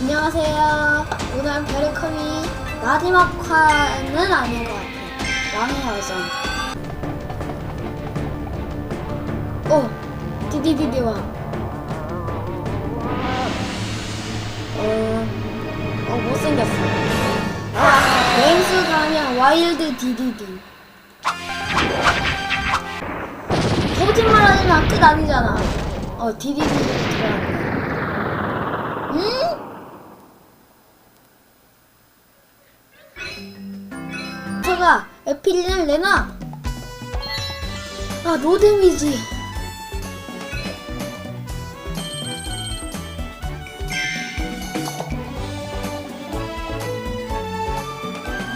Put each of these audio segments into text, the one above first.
안녕하세요. 오늘 베르컴이 마지막 화는 아닌 것 같아요. 왕의 여정. 오! 디디디디 왕. 어, 어, 못생겼어. 아, 네임스 가면 와일드 디디디. 거짓말 하지 마. 끝 아니잖아. 어, 디디디 들어갔네. 응? 에필린을 내놔. 아, 노데미지.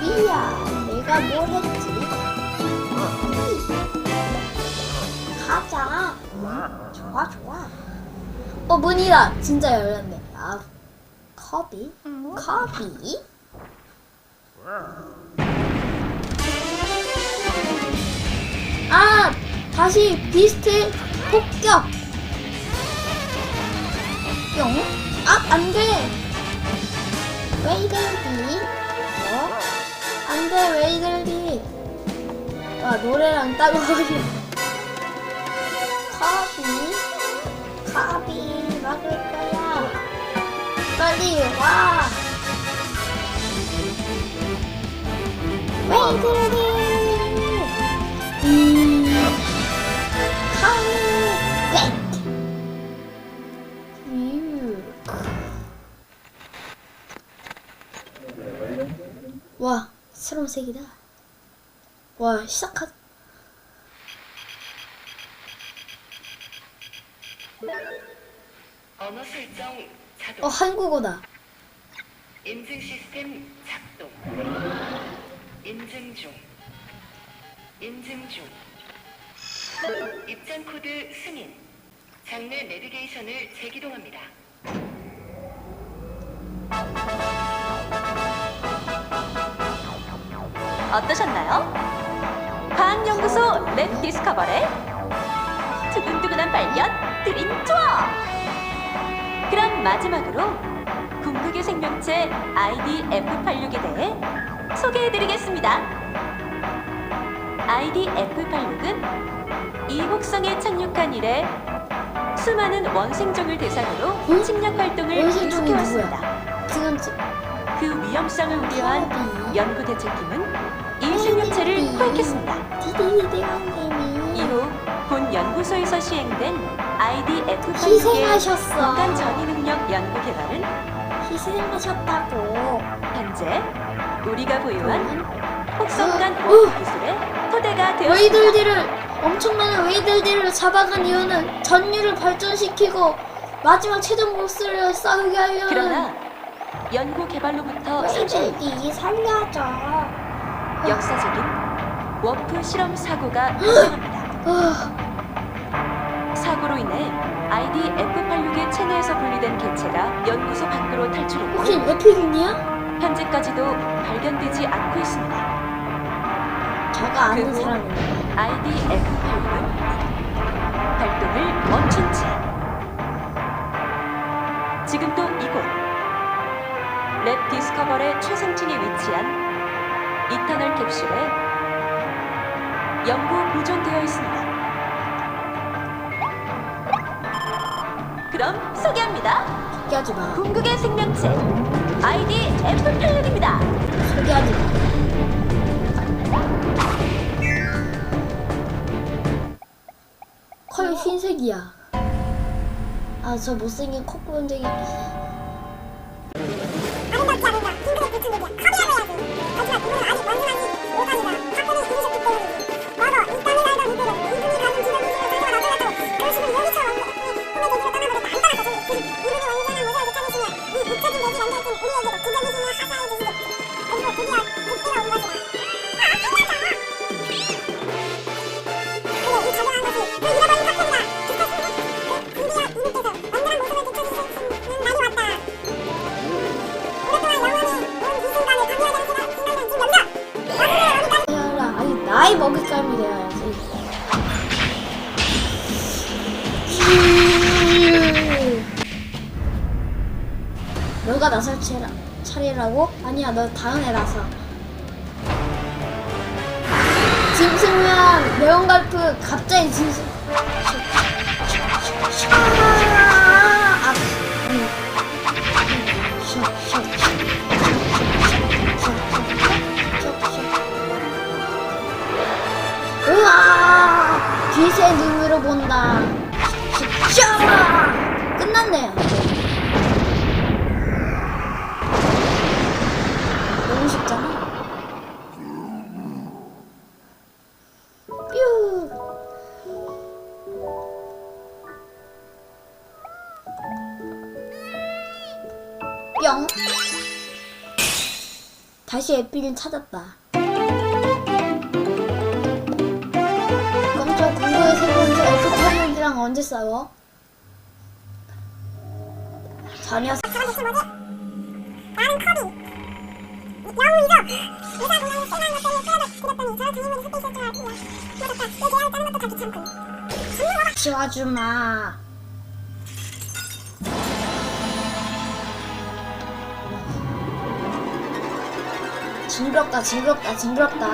미야, 내가 뭘 했지? 가자. 좋아, 좋아. 어, 문이다. 진짜 열렸네. 아, 커비? 커비? 아, 다시 비스트 폭격. 뿅. 아, 안 돼. 웨이들디. 어? 안 돼, 웨이들디. 아, 노래랑 따로 하기. 커비. 커비. 막을 거야. 빨리 와. 웨이들디. 새로운 색이다. 와, 시작하. 언어 설정 자동 어, 한국어다. 인증 시스템 작동 인증 중 인증 중 입장 코드 승인 장르 내비게이션을 재기동합니다. 어떠셨나요? 과학연구소 랩 디스커버의 두근두근한 발견 드림 투어! 그럼 마지막으로 궁극의 생명체 IDF86에 대해 소개해드리겠습니다. IDF86은 이 혹성에 착륙한 이래 수많은 원생종을 대상으로 응? 침략 활동을 계속해왔습니다. 지금 지- 그 위험성을 우려한. 연구 대책팀은 이 생명체를. 포획했습니다. 이후 본 연구소에서 시행된 IDF86의 희생하셨어. 공간 전이 능력 연구 개발은 희생하셨다고. 현재 우리가 보유한 혹성간 어, 어. 기술의 토대가 되었습니다. 웨이들디를 엄청 많은 웨이들디를 잡아간 이유는 전류를 발전시키고 마지막 최종 보스를 싸우게 하려는 그러나 연구 개발로부터 30년 웨이들디 살려줘. 역사적인 워프 실험 사고가 발생합니다. 아, 사고로 인해 IDF86의 체내에서 분리된 개체가 연구소 밖으로 탈출했고 혹시 에픽이냐? 현재까지도 발견되지 않고 있습니다. 제가 아는 그리고 사람이에요. IDF86은 활동을 멈춘 채 지금도 이곳 랩 디스커버의 최상층에 위치한 이터널 캡슐에 연구 보존되어 있습니다. 그럼 소개합니다. 소개하지 마. 궁극의 생명체 IDF86입니다. 소개하지 마. 컬 흰색이야. 아, 저 못생긴 콧구멍쟁이. 아름답지 않은가 핑크색 불친구야 커비라고 해야지 하지만 그분 이 묻혀진 대지 남자였던 우리에게도 기적이시며 하사해 주시겠지 그리고 드디어 그때가 온 것이다 너가 나설 차례, 차례라고? 아니야, 너 다음에 나서. 짐승면 매운갈프 갑자기 짐승. 아, 아, 음. 우와! 눈으로 본다. 슉! 끝났네요. 다시 에피를 찾았다. 그럼 저 궁금해 세 번째 에피타이언이랑 언제 싸워? 대체 뭐지? 나는 커비. 영웅이죠. 의사 공항에 세난 것 때문에 끌어다 그랬더니 저 주님은 스페이스 좀 할게요. 맞았다. 내 계약을 짜는 것도 다 귀찮고. 정말 치워주마. 징그럽다, 징그럽다, 징그럽다.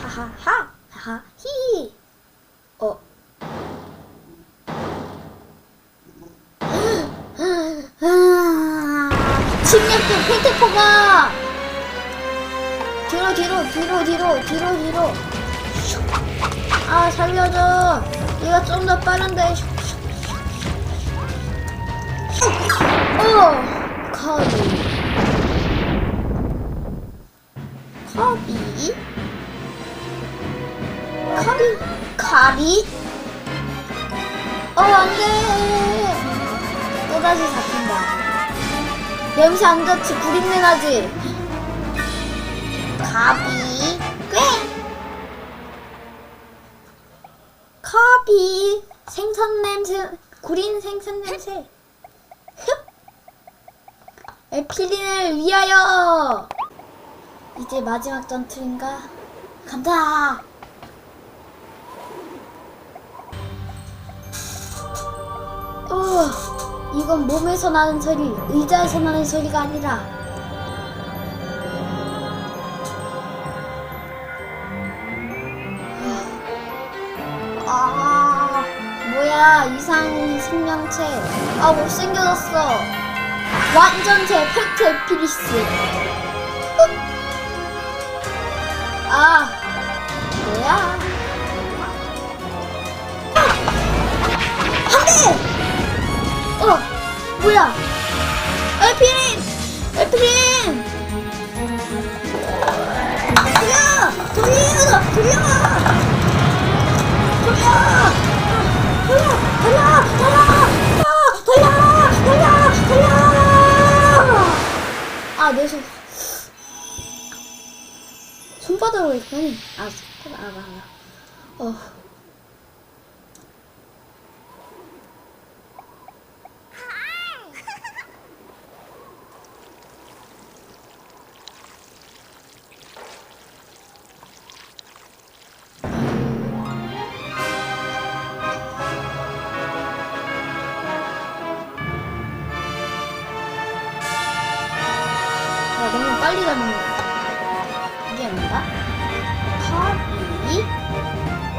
하하하, 하하, 히. 어. 침략도 펜테포가! 뒤로 뒤로 뒤로 뒤로 뒤로 뒤로 아 살려줘 얘가 좀더 빠른데 어 커비 커비 커비 커비 어 안 돼. 또다시 잡힌다. 냄새 안 좋지 구린내 나지? 가비. 꽤. 커비 생선 냄새 구린 생선 냄새. 흡 에필린을 위하여 이제 마지막 전투인가 간다 어 이건 몸에서 나는 소리 의자에서 나는 소리가 아니라 아, 뭐야, 이상 생명체. 아, 못생겨졌어. 완전체 팩트 에피리스. 흑. 아, 뭐야. 안 돼! 어, 뭐야. 에피린! 에피린! 돌려! 돌려! 돌려! 돌려! 돌려! 돌려! 돌려! 아, 내 손. 손바닥으로 있다니. 아, 손바닥, 아, 아, 아. 어. 빨리 가는. 이게 아닌가? 커비?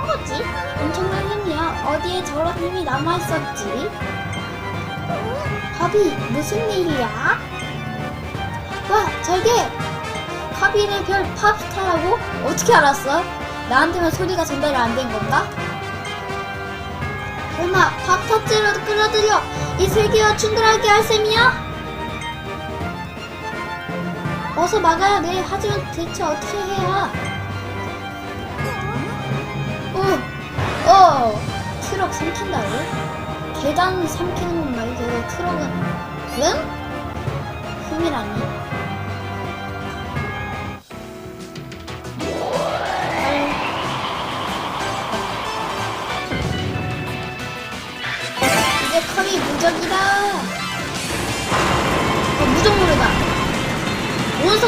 뭐지? 엄청난 힘이야. 어디에 저런 힘이 남아있었지? 커비, 무슨 일이야? 와, 저게! 커비의 별 팝스타라고? 어떻게 알았어? 나한테만 소리가 전달이 안 된 건가? 설마 팝터치로 끌어들여 이 세계와 충돌하게 할 셈이야? 어서 막아야 돼. 하지만 대체 어떻게 해야? 어, 어, 트럭 삼킨다고? 계단 삼키는 건 말고 트럭은 응? 흠이라니?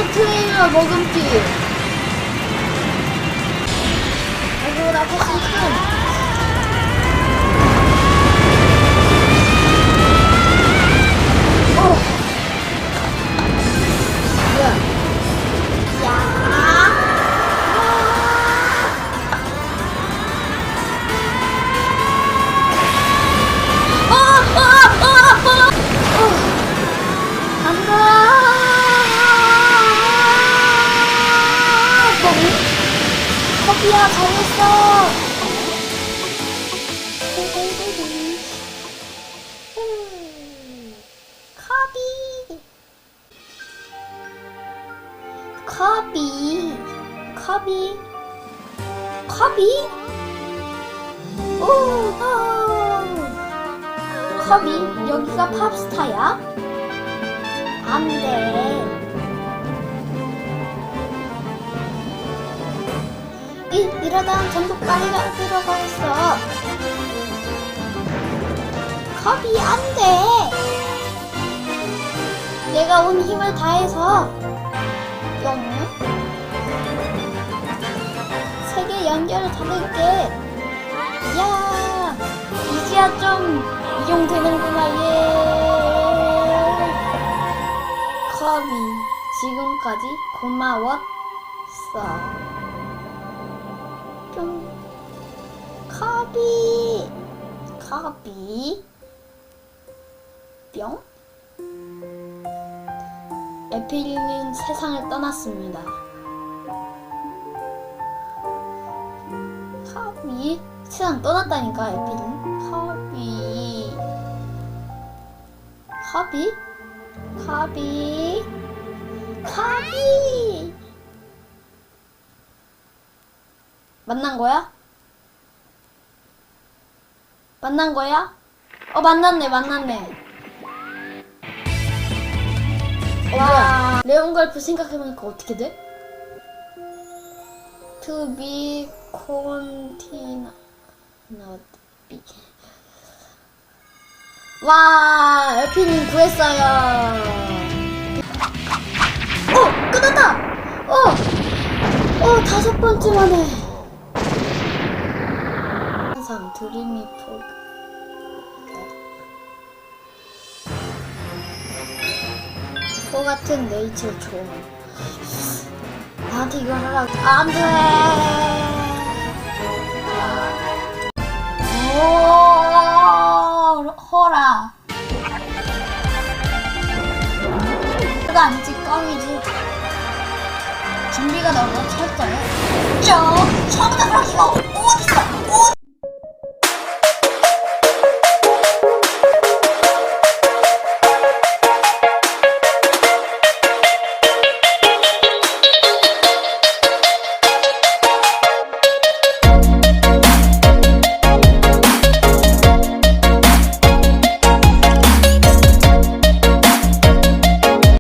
먹음튀예요 먹음튀 음, 카비. 카비. 카비. 카비? 오, 아. 카비, 여기가 팝스타야? 안 돼. 이, 이러다 전부 까리가 들어가겠어. 카비, 안 돼. 내가 온 힘을 다해서 뿅. 세계 연결을 닫을게. 야, 이제야 좀 이용되는구나, 예. 커비, 지금까지 고마웠어. 커비, 커비, 뿅. 에필리는 세상을 떠났습니다. 카비. 세상 떠났다니까 에필은 카비. 카비? 카비. 카비! 만난 거야? 만난 거야? 어 만났네 만났네. 와 레온 걸프 생각해보니까 어떻게 돼? to be continue not be 와 엘피님 구했어요. 어 끝났다! 어어 다섯 번째 만에. 항상 드림이 그 같은 네이처 좋아 나한테 이걸 하라고 안 돼. 오, 허라. 그거 아니지, 껌이지. 준비가 너무. 저, 처음부터 그렇게